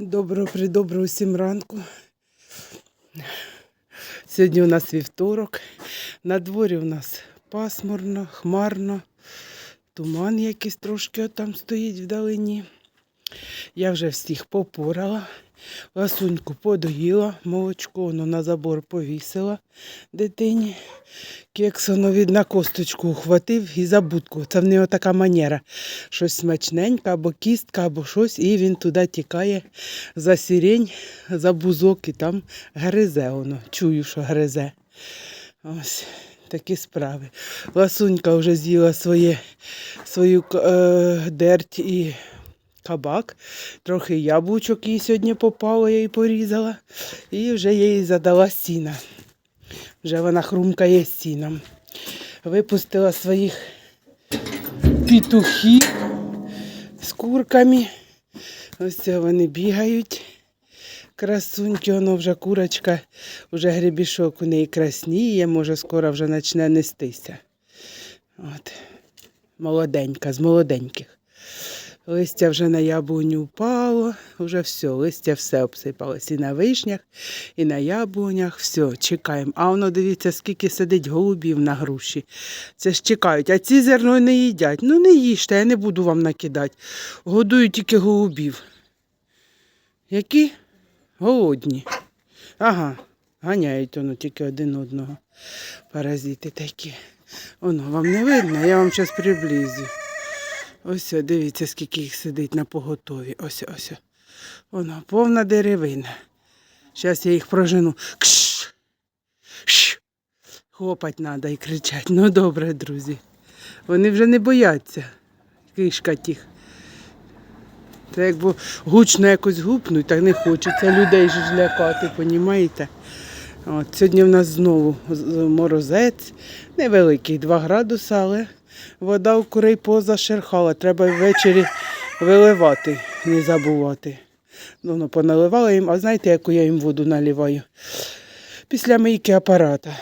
Доброго придоброго усім ранку. Сьогодні у нас вівторок. На дворі у нас пасмурно, хмарно, туман якийсь трошки там стоїть вдалині. Я вже всіх попорала, ласуньку подоїла, молочко воно на забор повісила дитині. Кекс від на косточку ухватив і за будку. Це в нього така манера. Щось смачненьке, або кістка, або щось, і він туди тікає за сірень, за бузок і там гризе воно. Чую, що гризе. Ось такі справи. Ласунька вже з'їла своє, свою е, дерть і кабак. Трохи яблучок їй сьогодні попало, я їй порізала. І вже я їй задала сіна. Вже вона хрумкає сіном. Випустила своїх петухів з курками. Ось вони бігають. Красуньки, воно вже курочка, вже гребішок у неї красніє, може скоро вже почне нестися. От. Молоденька, з молоденьких. Листя вже на яблуню впало, вже все, листя все обсипалось. І на вишнях, і на яблунях, все, чекаємо. А воно дивіться, скільки сидить голубів на груші. Це ж чекають, а ці зерно не їдять. Ну не їжте, я не буду вам накидати. Годую тільки голубів. Які? Голодні. Ага, ганяють воно тільки один одного. Паразити такі. Воно вам не видно, я вам зараз приблизю. Ось, дивіться, скільки їх сидить на поготові. Ось, ось. Воно, повна деревина. Зараз я їх прожену. Кш! Ш! Хлопать треба і кричать. Ну добре, друзі. Вони вже не бояться. Кишка тих. Це якби гучно якось гупнуть, так не хочеться людей ж лякати, понімаєте? От, сьогодні в нас знову морозець, невеликий 2 градуси, але вода у курей позашерхала. Треба ввечері виливати, не забувати. Ну, ну, поналивала їм, а знаєте, яку я їм воду наливаю? Після мийки апарата.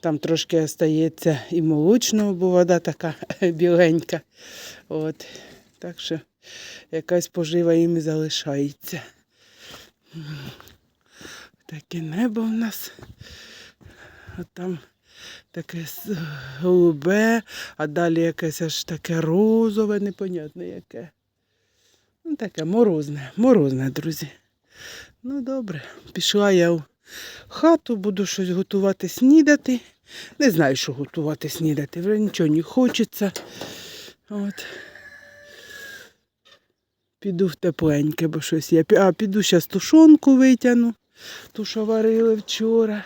Там трошки остається і молочного, бо вода така біленька. От. Так що якась пожива їм і залишається. Таке небо в нас. А там таке голубе, а далі якесь аж таке розове, непонятне яке. Ну, таке морозне, морозне, друзі. Ну, добре, пішла я в хату, буду щось готувати снідати. Не знаю, що готувати снідати, вже нічого не хочеться. От. Піду в тепленьке, бо щось я. А, піду зараз тушонку витягну, ту, що варили вчора.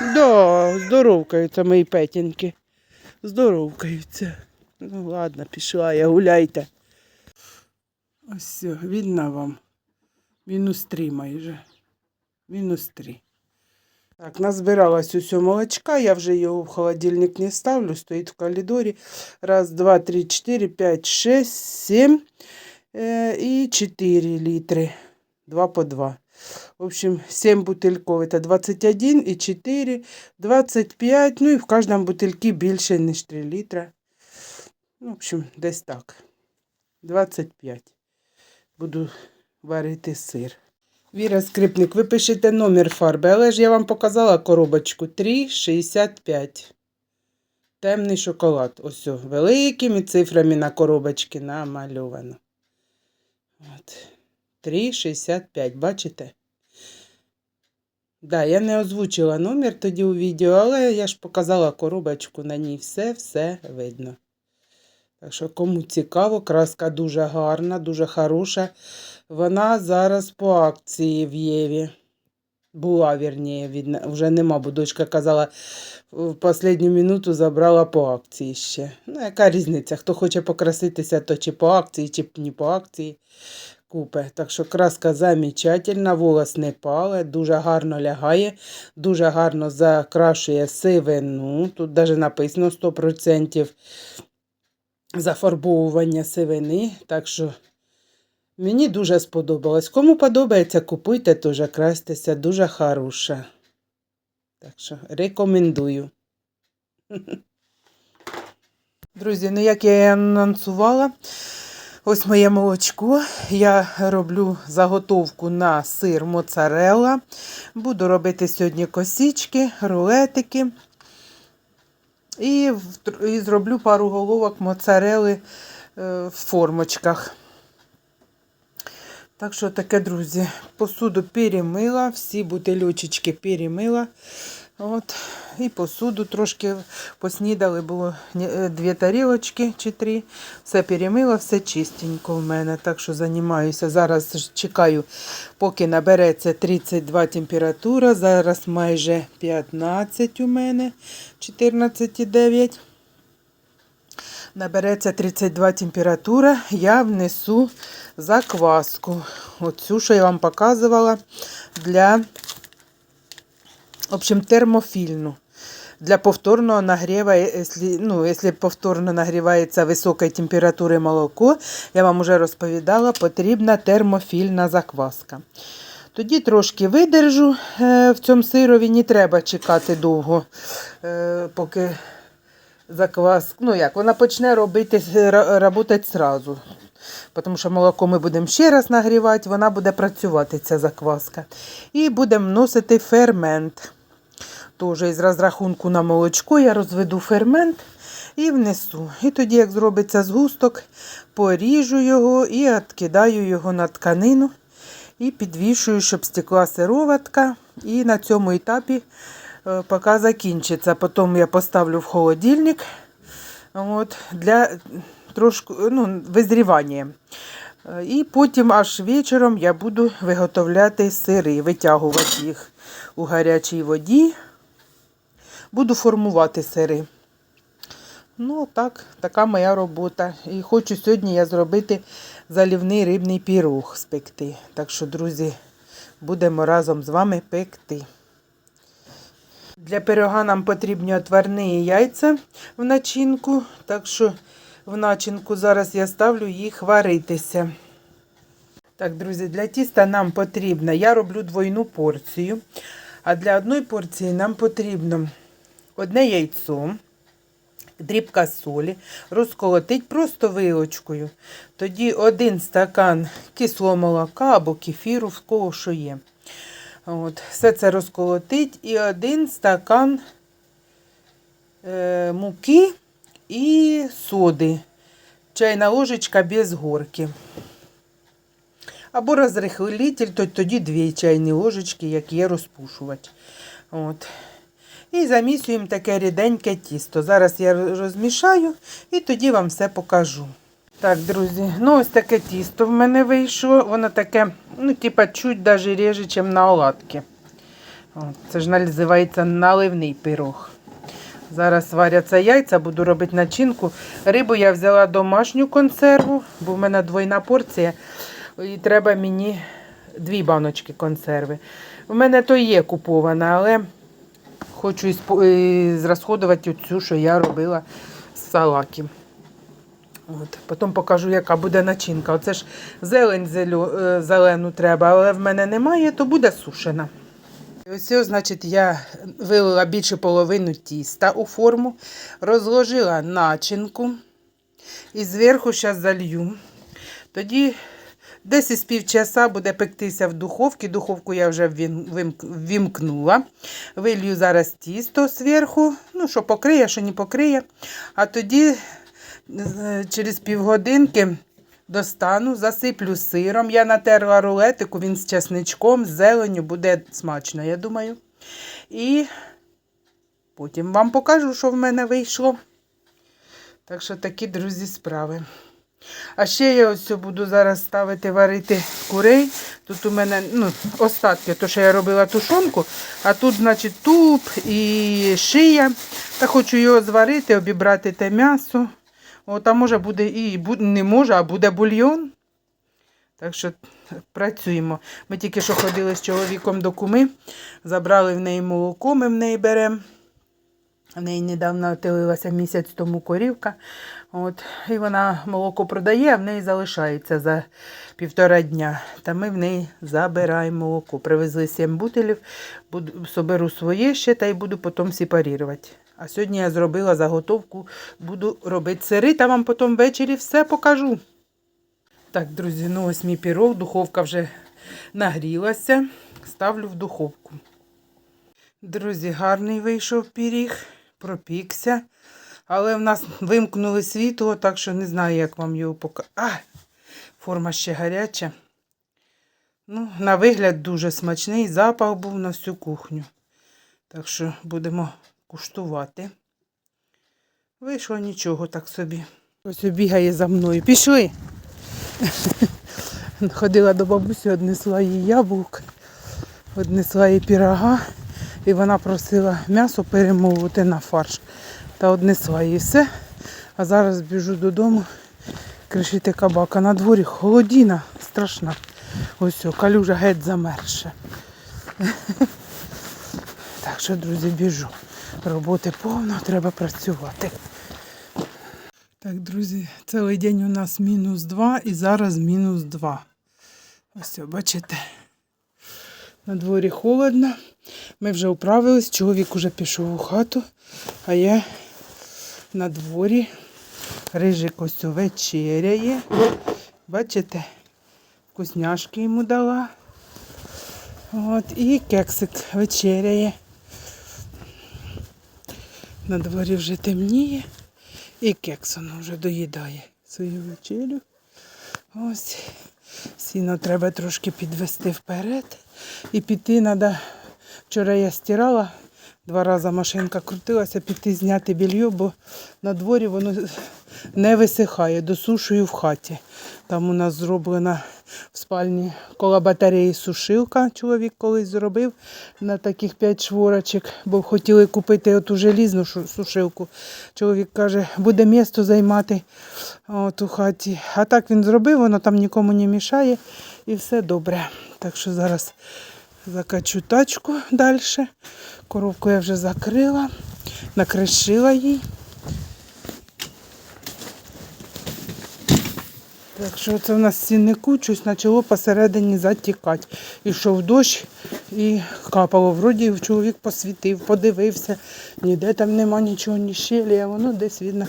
Да, здоровкаються мої петінки. Здоровкаються. Ну ладно, пішла я, гуляйте. Ось все, видно вам. Мінус три майже. Мінус три. Так, назбиралась усього молочка, я вже його в холодильник не ставлю, стоїть в коридорі. Раз, два, три, чотири, п'ять, шесть, сім е, і чотири літри. Два по два. В общем, 7 бутильков, это 21 і 4, 25, ну і в кожному бутильці більше, ніж 3 літра. Ну, в общем, десь так. 25. Буду варити сир. Віра Скрипник, ви пишете номер фарби, але ж я вам показала коробочку 3,65. Темний шоколад. Ось великими цифрами на коробочці намальовано. От. 3,65, бачите? Да, я не озвучила номер тоді у відео, але я ж показала коробочку, на ній все-все видно. Так що, кому цікаво, краска дуже гарна, дуже хороша. Вона зараз по акції в Єві. Була, вірніше, від... вже нема, бо дочка казала, в останню минуту забрала по акції ще. Ну, яка різниця? Хто хоче покраситися, то чи по акції, чи не по акції купе. Так що краска замечательна, волос не пале, дуже гарно лягає, дуже гарно закрашує сивину. Тут навіть написано 100% зафарбовування сивини. Так що мені дуже сподобалось. Кому подобається, купуйте теж, крастися, дуже хороша. Так що рекомендую. Друзі, ну як я і анонсувала, Ось моє молочко. Я роблю заготовку на сир моцарелла. Буду робити сьогодні косички, рулетики. І, і зроблю пару головок моцарели е, в формочках. Так що таке, друзі, посуду перемила, всі бутильочки перемила. От. І посуду трошки поснідали, було е, дві тарілочки чи три. Все перемила, все чистенько в мене. Так що займаюся. Зараз чекаю, поки набереться 32 температура. Зараз майже 15 у мене, 14,9. Набереться 32 температура, я внесу закваску. Оцю, що я вам показувала, для, в общем, термофільну. Для повторного нагріва, якщо, ну, якщо повторно нагрівається високої температури молоко, я вам вже розповідала, потрібна термофільна закваска. Тоді трошки видержу е, в цьому сирові, не треба чекати довго, е, поки заквас, ну як, вона почне робити, працювати зразу. Тому що молоко ми будемо ще раз нагрівати, вона буде працювати, ця закваска. І будемо вносити фермент. Теж із розрахунку на молочко я розведу фермент і внесу. І тоді, як зробиться згусток, поріжу його і відкидаю його на тканину. І підвішую, щоб стекла сироватка. І на цьому етапі е, поки закінчиться. Потім я поставлю в холодильник от, для трошки ну, визрівання. Е, І потім аж вечором я буду виготовляти сири, витягувати їх у гарячій воді. Буду формувати сири. Ну, так, така моя робота. І хочу сьогодні я зробити залівний рибний пірог спекти. Так що, друзі, будемо разом з вами пекти. Для пирога нам потрібні отварні яйця в начинку. Так що в начинку зараз я ставлю їх варитися. Так, друзі, для тіста нам потрібно, я роблю двойну порцію. А для одної порції нам потрібно одне яйцо, дрібка солі, розколотить просто вилочкою. Тоді один стакан кислого молока або кефіру, в кого що є. От, все це розколотить і один стакан е, муки і соди. Чайна ложечка без горки. Або розрихлитель, то тоді дві чайні ложечки, як є розпушувач. От. І замісуємо таке ріденьке тісто. Зараз я розмішаю і тоді вам все покажу. Так, друзі, ну ось таке тісто в мене вийшло. Воно таке, ну, типа, чуть даже реже, ніж на оладки. Це ж називається наливний пирог. Зараз варяться яйця, буду робити начинку. Рибу я взяла домашню консерву, бо в мене двойна порція. І треба мені дві баночки консерви. У мене то є купована, але хочу е, зрасходувати цю, що я робила з салаки. От. Потім покажу, яка буде начинка. Оце ж зелень зелю- е, зелену треба, але в мене немає, то буде сушена. І ось, значить, я вилила більше половину тіста у форму, розложила начинку і зверху зараз залью. Тоді десь із півчаса буде пектися в духовці. Духовку я вже вим- Вилью зараз тісто зверху, ну, що покриє, що не покриє. А тоді е, через півгодинки достану, засиплю сиром. Я натерла рулетику, він з чесничком, з зеленню, буде смачно, я думаю. І потім вам покажу, що в мене вийшло. Так що такі, друзі, справи. А ще я ось буду зараз ставити варити курей. Тут у мене ну, остатки, то що я робила тушонку, а тут, значить, туп і шия. Та хочу його зварити, обібрати те м'ясо. От, може буде і не може, а буде бульйон. Так що працюємо. Ми тільки що ходили з чоловіком до куми, забрали в неї молоко, ми в неї беремо. В неї недавно отелилася місяць тому корівка. От, і вона молоко продає, а в неї залишається за півтора дня. Та ми в неї забираємо молоко. Привезли 7 бутилів, буду, соберу своє ще та й буду потім сепарувати. А сьогодні я зробила заготовку, буду робити сири, та вам потім ввечері все покажу. Так, друзі, ну ось мій пірог, духовка вже нагрілася. Ставлю в духовку. Друзі, гарний вийшов пиріг, пропікся. Але в нас вимкнули світло, так що не знаю, як вам його показати. Форма ще гаряча. Ну, на вигляд дуже смачний, запах був на всю кухню. Так що будемо куштувати. Вийшло нічого так собі. Ось бігає за мною. Пішли. Ходила до бабусі, однесла їй яблук, однесла їй пірога, і вона просила м'ясо перемовити на фарш. Та однесла їй все. А зараз біжу додому кришити кабака. На дворі холодіна страшна. Ось о, калюжа геть замерше. Так що, друзі, біжу. Роботи повно, треба працювати. Так, друзі, цілий день у нас мінус 2 і зараз мінус 2. Ось, бачите, на дворі холодно. Ми вже управились, чоловік уже пішов у хату, а я на дворі. Рижик ось вечеряє. Бачите, вкусняшки йому дала. От, і кексик вечеряє. На дворі вже темніє. І кекс вже доїдає свою вечерю. Ось. Сіно треба трошки підвести вперед. І піти треба. Вчора я стирала, два рази машинка крутилася, піти зняти білье, бо на дворі воно не висихає, досушую в хаті. Там у нас зроблена в спальні коло батареї сушилка. Чоловік колись зробив на таких п'ять шворочок, бо хотіли купити оту желізну сушилку. Чоловік каже, буде місто займати от у хаті. А так він зробив, воно там нікому не мішає і все добре. Так що зараз закачу тачку далі. Коробку я вже закрила, накришила їй. Так що це в нас сіннику щось почало посередині затікати. Ішов дощ і капало. Вроді чоловік посвітив, подивився, ніде там нема нічого, ні щелі, а воно десь видно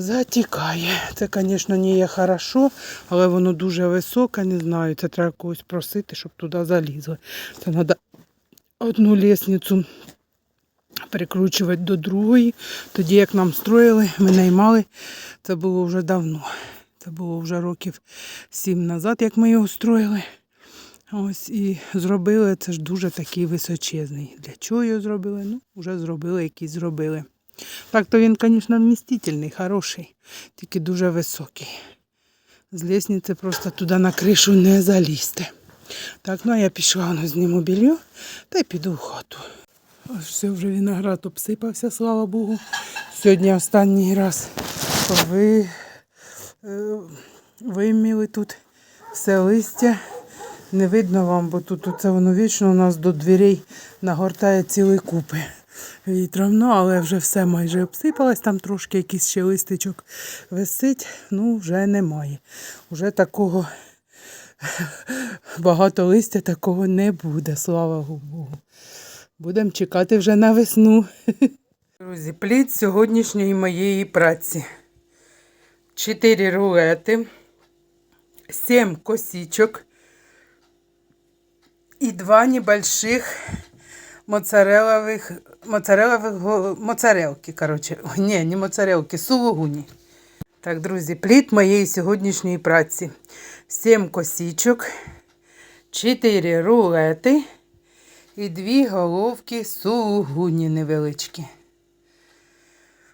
затікає. Це, звісно, не є хорошо, але воно дуже високе, не знаю. Це треба когось просити, щоб туди залізли. Це треба одну лісницю перекручувати до другої. Тоді, як нам строїли, ми наймали, це було вже давно. Це було вже років сім назад, як ми його строїли. Ось і зробили це ж дуже такий височезний. Для чого його зробили? Ну, вже зробили, який зробили. Так то він, звісно, вмістительний, хороший, тільки дуже високий. З лісниці просто туди на кришу не залізти. Так, ну а я пішла ну, зніму білье та й піду в хату. Ось все, вже виноград обсипався, слава Богу. Сьогодні останній раз ви, е, виміли тут все листя. Не видно вам, бо тут це воно вічно у нас до дверей нагортає цілі купи вітром. Ну, але вже все майже обсипалось, там трошки якийсь ще листичок висить, ну вже немає. Уже такого багато листя такого не буде, слава Богу. Будемо чекати вже на весну. Друзі, плід сьогоднішньої моєї праці. Чотири рулети, сім косичок і два небольших моцарелових, моцарелових, моцарелки, коротше. Ні, не моцарелки, сулугуні. Так, друзі, плід моєї сьогоднішньої праці. Сім косичок, чотири рулети і дві головки сулугуні невеличкі.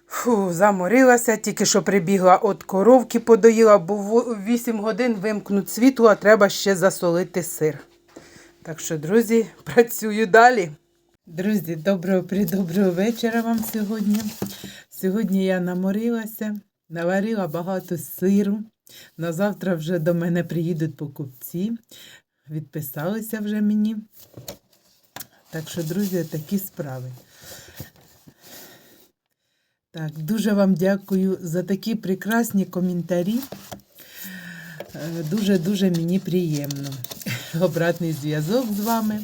Фу, заморилася, тільки що прибігла від коровки, подоїла, бо в 8 годин вимкнуть світло, а треба ще засолити сир. Так що, друзі, працюю далі. Друзі, доброго придоброго вечора вам сьогодні. Сьогодні я наморилася, наварила багато сиру. На завтра вже до мене приїдуть покупці. Відписалися вже мені. Так що, друзі, такі справи. Так, дуже вам дякую за такі прекрасні коментарі. Е, Дуже-дуже мені приємно. Обратний зв'язок з вами.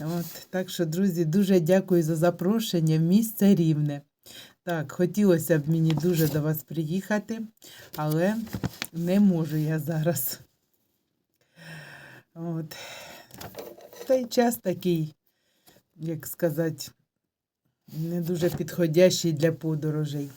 От, так що, друзі, дуже дякую за запрошення місце рівне. Так, хотілося б мені дуже до вас приїхати, але не можу я зараз. От. Та час такий, як сказати, не дуже підходящий для подорожей.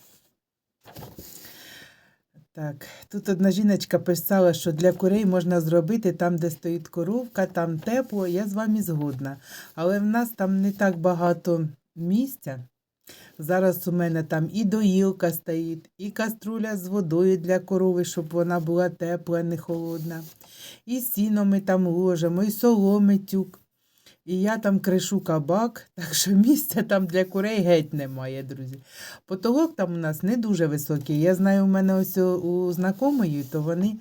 Так, тут одна жіночка писала, що для курей можна зробити там, де стоїть коровка, там тепло, я з вами згодна. Але в нас там не так багато місця. Зараз у мене там і доїлка стоїть, і каструля з водою для корови, щоб вона була тепла, не холодна. І сіно ми там ложимо, і соломи тюк. І я там кришу кабак, так що місця там для курей геть немає, друзі. Потолок там у нас не дуже високий. Я знаю, у мене ось у- знакомої, то вони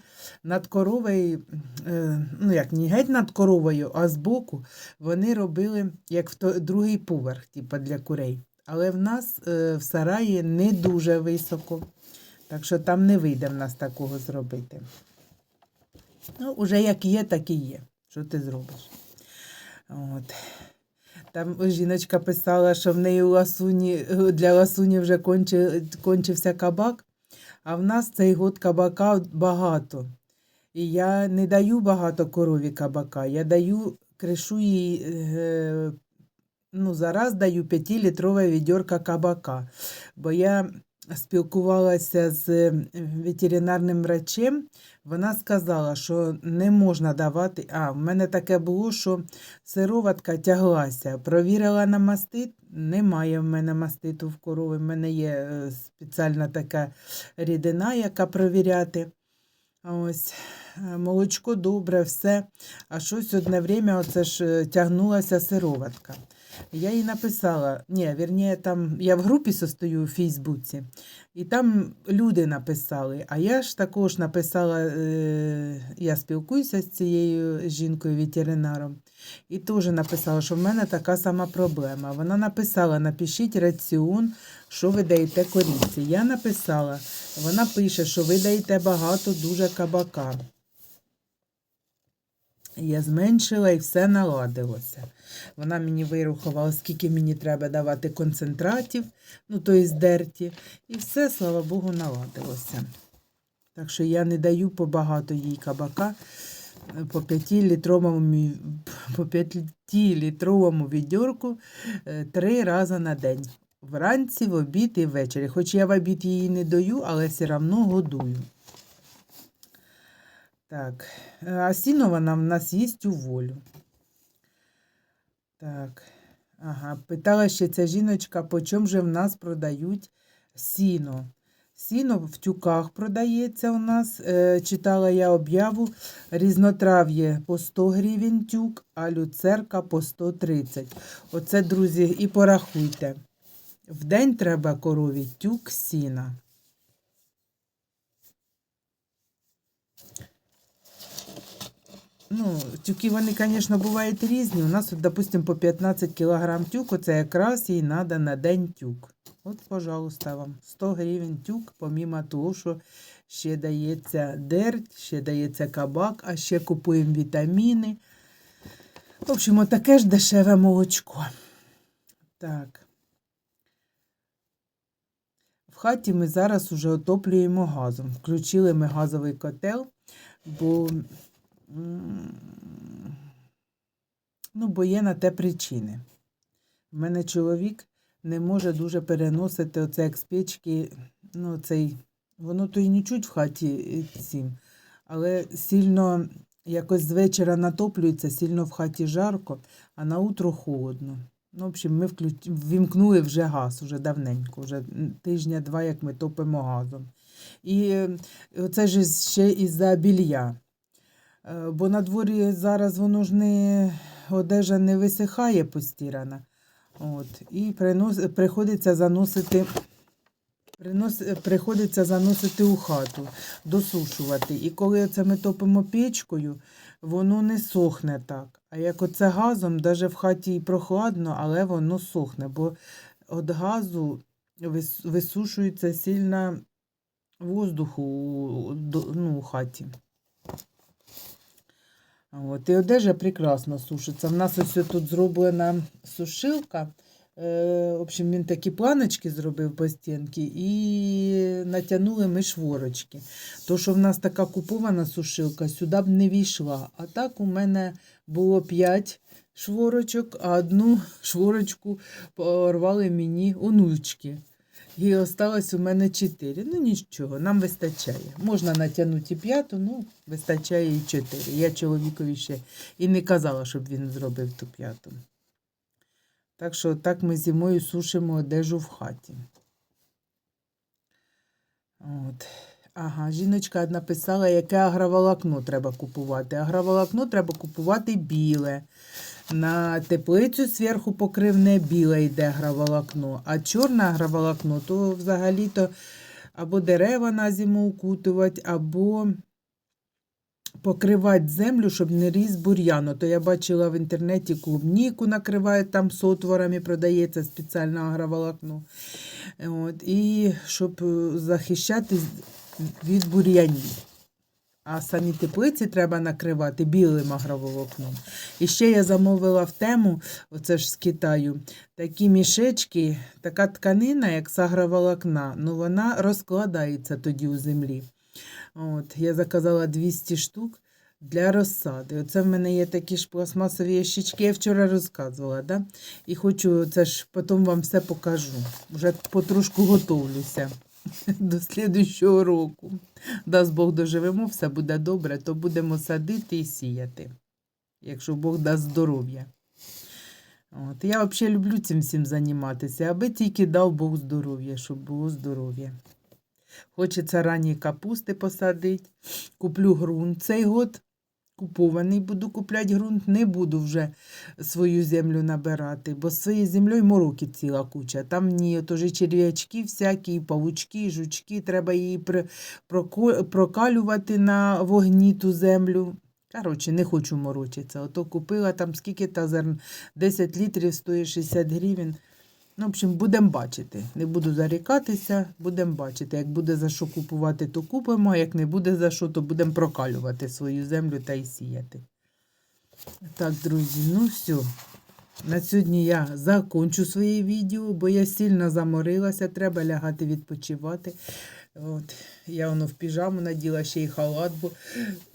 над коровою, е, ну як не геть над коровою, а збоку вони робили як в то- другий поверх, типу для курей. Але в нас е, в сараї не дуже високо, так що там не вийде в нас такого зробити. Ну, уже як є, так і є. Що ти зробиш? От. Там жіночка писала, що в неї ласуні, для ласуні вже кончи, кончився кабак, а в нас цей год кабака багато. І я не даю багато корові кабака, я даю, кришу їй, е, ну, зараз даю 5-літрове відьорка кабака. Бо я спілкувалася з ветеринарним врачем, вона сказала, що не можна давати. А, в мене таке було, що сироватка тяглася. Провірила на мастит. Немає в мене маститу в корови. В мене є е, спеціальна така рідина, яка провіряти. Ось е, молочко добре, все. А щось одне время оце ж е, тягнулася сироватка. Я їй написала, ні, вірніше, там я в групі состою у Фейсбуці, і там люди написали. А я ж також написала, е, я спілкуюся з цією жінкою ветеринаром, і теж написала, що в мене така сама проблема. Вона написала: напишіть раціон, що ви даєте корівці. Я написала, вона пише, що ви даєте багато дуже кабака. Я зменшила і все наладилося. Вона мені вирухувала, скільки мені треба давати концентратів, ну то є дерті, і все, слава Богу, наладилося. Так що я не даю побагато їй кабака по 5-літровому, мі- по 5-літровому відьорку е, три рази на день. Вранці, в обід і ввечері. Хоч я в обід її не даю, але все одно годую. Так, е, а сіно в нас їсть у волю. Так, ага, питала ще ця жіночка, по чому же в нас продають сіно. Сіно в тюках продається у нас. Е, читала я об'яву. Різнотрав'я по 100 гривень тюк, а люцерка по 130. Оце, друзі, і порахуйте. В день треба корові тюк сіна. Ну, тюки вони, звісно, бувають різні. У нас, от, допустим, по 15 кг тюк, це якраз їй треба на день тюк. От, пожалуйста, вам 100 гривень тюк, помімо того, що ще дається дерть, ще дається кабак, а ще купуємо вітаміни. В общем, таке ж дешеве молочко. Так. В хаті ми зараз уже отоплюємо газом. Включили ми газовий котел, бо, ну, бо є на те причини. У мене чоловік не може дуже переносити оце як з ну, цей, воно то й нічуть в хаті е, але сильно якось з вечора натоплюється, сильно в хаті жарко, а на утро холодно. Ну, в общем, ми включ... ввімкнули вже газ уже давненько, вже тижня-два, як ми топимо газом. І е, оце ж ще із-за білья. Е, Бо на дворі зараз воно ж не одежа не висихає постірана. От, і принос, приходиться заносити. Принос, приходиться заносити у хату, досушувати. І коли це ми топимо печкою, воно не сохне так. А як оце газом, навіть в хаті і прохладно, але воно сохне, бо від газу висушується сильно воздуху ну, у хаті. От, і одежа прекрасно сушиться. У нас ось тут зроблена сушилка Е, в общем, він такі планочки зробив по стінки і натягнули ми шворочки. То, що в нас така купована сушилка, сюди б не війшла. А так у мене було 5 шворочок, а одну шворочку порвали мені онучки. І осталось у мене 4. Ну нічого, нам вистачає. Можна натягнути п'яту, ну вистачає і 4. Я чоловікові ще і не казала, щоб він зробив ту п'яту. Так що так ми зимою сушимо одежу в хаті. От. Ага, жіночка написала, яке агроволокно треба купувати. Агроволокно треба купувати біле. На теплицю зверху покривне біле йде агроволокно, а чорне агроволокно, то взагалі-то або дерева на зиму укутувати, або покривати землю, щоб не ріс бур'яно. То я бачила в інтернеті клубніку накривають там сотворами, продається спеціальне агроволокно. От, і щоб е, захищати від бур'янів. А самі теплиці треба накривати білим агроволокном. І ще я замовила в тему, оце ж з Китаю, такі мішечки, така тканина, як з агроволокна, ну вона розкладається тоді у землі. От, я заказала 200 штук для розсади. Оце в мене є такі ж пластмасові ящички, я вчора розказувала, да? і хочу, це ж потім вам все покажу. Вже потрошку готовлюся до слідущого року. Дасть Бог доживемо, все буде добре, то будемо садити і сіяти, якщо Бог дасть здоров'я. От, я взагалі люблю цим всім займатися, аби тільки дав Бог здоров'я, щоб було здоров'я. Хочеться ранні капусти посадити. Куплю ґрунт цей год. Купований буду купляти ґрунт, не буду вже свою землю набирати, бо з своєю землею мороки ціла куча. Там ні, тож і черв'ячки всякі, і павучки, і жучки, треба її прокалювати на вогні ту землю. Коротше, не хочу морочитися. Ото купила там скільки та зерн, 10 літрів стоїть 60 гривень. Ну, в общем, будемо бачити. Не буду зарікатися, будемо бачити. Як буде за що купувати, то купимо, а як не буде за що, то будемо прокалювати свою землю та й сіяти. Так, друзі, ну все. На сьогодні я закончу своє відео, бо я сильно заморилася, треба лягати відпочивати. От, я воно в піжаму наділа ще й халат, бо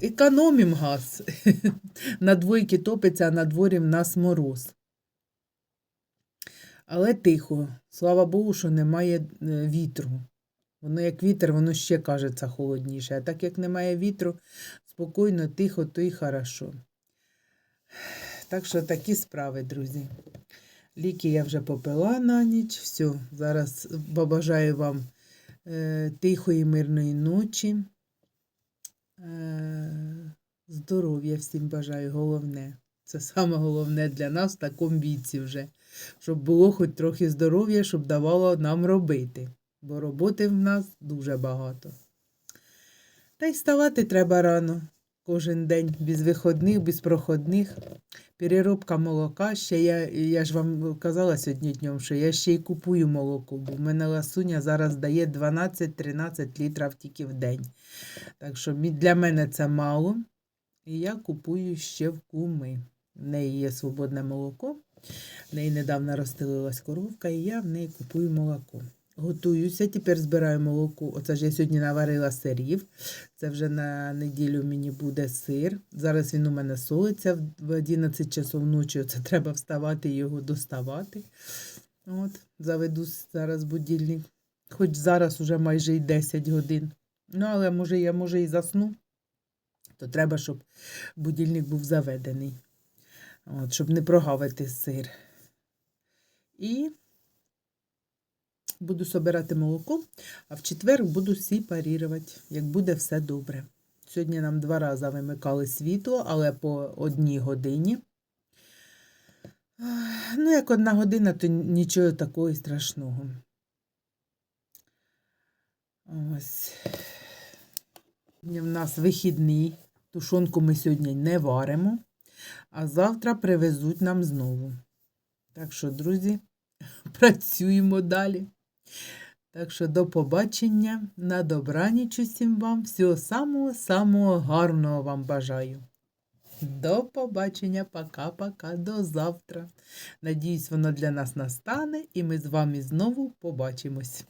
економім газ. на двойки топиться, а на дворі в нас мороз. Але тихо. Слава Богу, що немає е, вітру. Воно як вітер, воно ще кажеться холодніше. А так як немає вітру, спокійно, тихо, то й хорошо. Так що такі справи, друзі. Ліки я вже попила на ніч. Все, зараз побажаю вам е, тихої, мирної ночі. Е, здоров'я всім бажаю, головне. Це саме головне для нас в такому віці вже. Щоб було хоч трохи здоров'я, щоб давало нам робити. Бо роботи в нас дуже багато. Та й вставати треба рано. Кожен день без виходних, без проходних. Переробка молока. Ще я, я ж вам казала сьогодні днем, що я ще й купую молоко, бо в мене ласуня зараз дає 12-13 літрів тільки в день. Так що для мене це мало. І я купую ще в куми. В неї є свободне молоко. В неї недавно розстелилась коровка, і я в неї купую молоко. Готуюся, тепер збираю молоко. Оце ж я сьогодні наварила сирів. Це вже на неділю мені буде сир. Зараз він у мене солиться в 11 часов ночі. Це треба вставати і його доставати. От, заведу зараз будильник. Хоч зараз уже майже й 10 годин. Ну, але може я може і засну, то треба, щоб будильник був заведений. От, щоб не прогавити сир. І буду собирати молоко, а в четвер буду сепарувати, як буде все добре. Сьогодні нам два рази вимикали світло, але по одній годині. Ну, як одна година, то нічого такого страшного. Ось. В нас вихідний. Тушонку ми сьогодні не варимо, а завтра привезуть нам знову. Так що, друзі, працюємо далі. Так що до побачення, на добраніч усім вам. Всього самого-самого гарного вам бажаю. До побачення, пока-пока, до завтра. Надіюсь, воно для нас настане, і ми з вами знову побачимось.